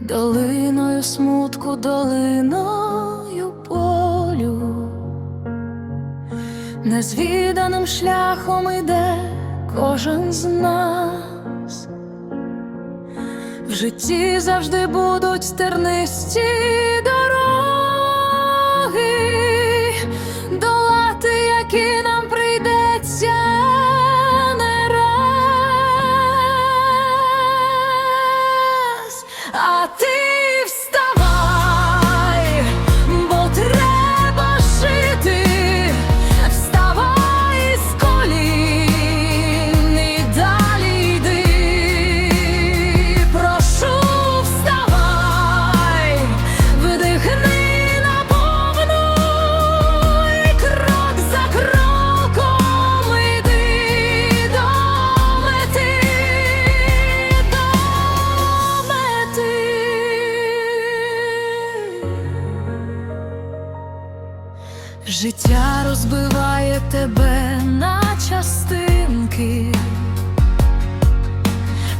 Долиною смутку, долиною полю, незвіданим шляхом іде кожен з нас, в житті завжди будуть тернисті. Життя розбиває тебе на частинки,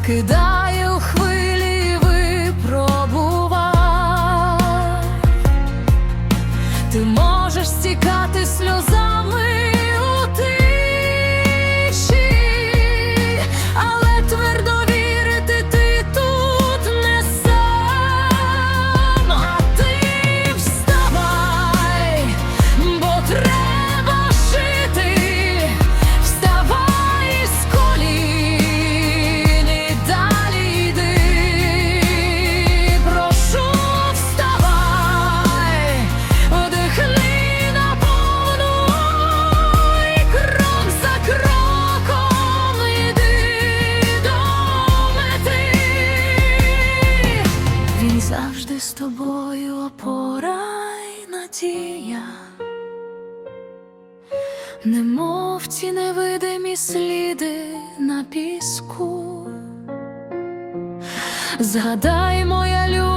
кидає. тобою опора й надія, немов ці невидимі сліди на піску, згадай моя любов.